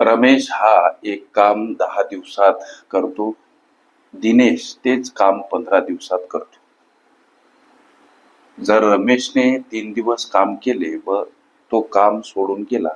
रमेश हा एक काम दहा दिवसात करतो. दिनेश तेच काम पंधरा दिवसात करतो. जर रमेशने तीन दिवस काम केले व तो काम सोडून गेला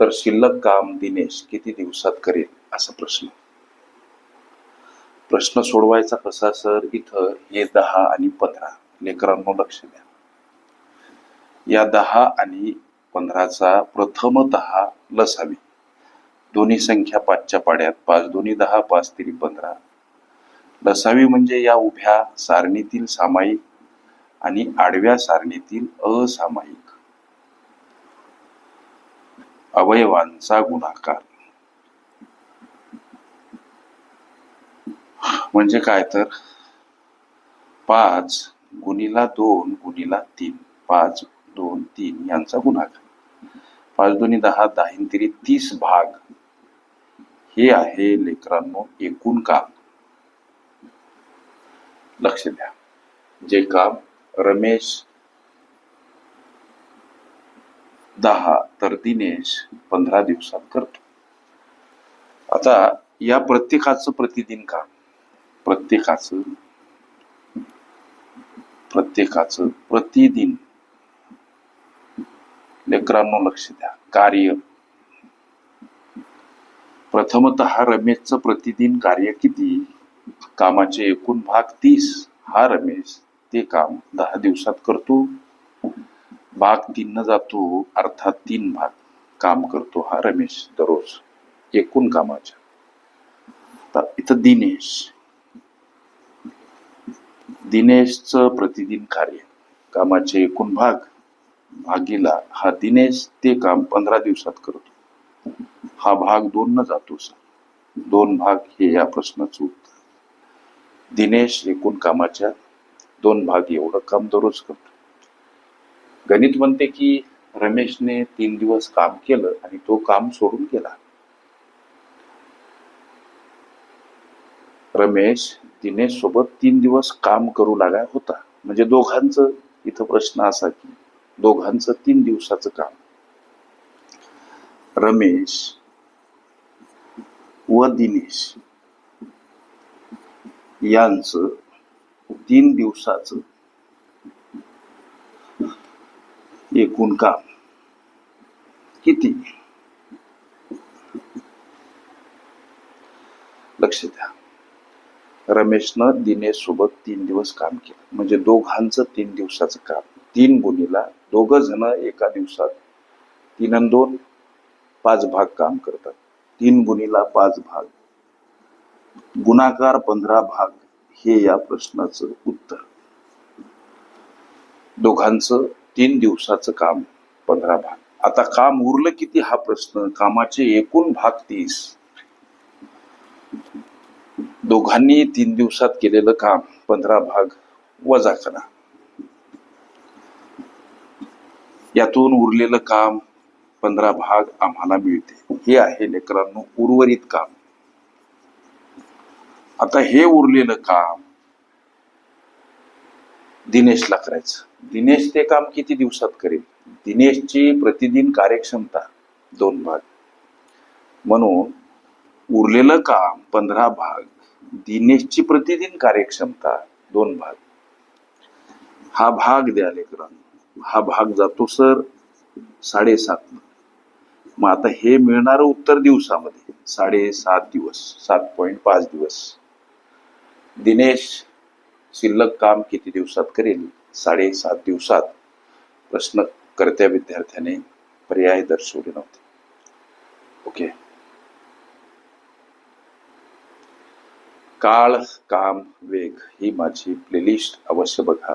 तर शिल्लक काम दिनेश किती दिवसात करेल असा प्रश्न. प्रश्न सोडवायचा कसा सर इथं? हे दहा आणि पंधरा. लेकरांनो लक्ष द्या. या दहा आणि पंधराचा प्रथमतः लसावी. दोन्ही संख्या पाचच्या पाड्यात पाच दोन्ही दहा पाच तिरी पंधरा. लसावी म्हणजे या उभ्या सारणीतील सामायिक आणि आडव्या सारणीतील असामायिक. अवयवांचा गुणाकार. म्हणजे काय तर? पाच गुणीला दोन गुणीला तीन. पाच दोन तीन यांचा गुणाकार. पाच दोन्ही दहा दहा तिरी तीस भाग. हे आहे लेकरांनो एकूण काम. लक्ष द्या. जे काम रमेश दहा तर दिनेश पंधरा दिवसात करतो. आता या प्रत्येकाचं प्रतिदिन काम. प्रत्येकाचं प्रत्येकाचं प्रतिदिन. लेकरांनो लक्ष द्या. कार्य. प्रथमत रमेशचं प्रतिदिन कार्य किती? कामाचे एकूण भाग तीस. हा रमेश ते काम दहा दिवसात करतो. भाग तीन जातो अर्थात तीन भाग काम करतो हा रमेश दररोज एकूण कामाच्या. इथं दिनेश. दिनेशचं प्रतिदिन कार्य. कामाचे एकूण भाग भागीला हा दिनेश ते काम पंधरा दिवसात करतो. हा भाग दोन न जातो दोन भाग हे या प्रश्नाचं उत्तर. दिनेश एकूण कामाच्या दोन भाग एवढं काम दररोज करतो. गणित म्हणते की रमेशने तीन दिवस काम केलं आणि तो काम सोडून गेला. रमेश दिनेश सोबत तीन दिवस काम करू लागला होता. म्हणजे दोघांचं इथं प्रश्न असा की दोघांचं तीन दिवसाचं काम. रमेश व दिनेश यांचं तीन दिवसाचं एकूण काम. किती? लक्ष द्या. रमेशनं दिनेश सोबत तीन दिवस काम केलं. म्हणजे दोघांचं तीन दिवसाचं काम. तीन गुणीला दोघं जण एका दिवसात तीन आणि दोन पाच भाग काम करतात. तीन गुणीला पाच भाग. गुणाकार पंधरा भाग हे या प्रश्नाचं उत्तर. दोघांचं तीन दिवसाचं काम पंधरा भाग. आता काम उरलं किती हा प्रश्न? कामाचे एकूण भाग तीस. दोघांनी तीन दिवसात केलेलं काम पंधरा भाग वजा करा. यातून उरलेलं काम पंधरा भाग आम्हाला मिळते. हे आहे लेकरांनो उर्वरित काम. आता हे उरलेलं काम दिनेशला करायचं. दिनेश ते काम किती दिवसात करेल? दिनेशची प्रतिदिन कार्यक्षमता दोन भाग. म्हणून उरलेलं काम पंधरा भाग दिनेशची प्रतिदिन कार्यक्षमता दोन भाग. हा भाग द्या लेकरांनो. हा भाग जातो सर साडेसात मग आता हे मिळणारं उत्तर दिवसामध्ये. साडेसात दिवस सात पॉईंट पाच दिवस. दिनेश शिल्लक काम किती दिवसात करेल? साडेसात दिवसात. प्रश्न करत्या विद्यार्थ्याने पर्याय दर्शवले नव्हते. ओके. काळ काम वेग ही माझी प्लेलिस्ट अवश्य बघा.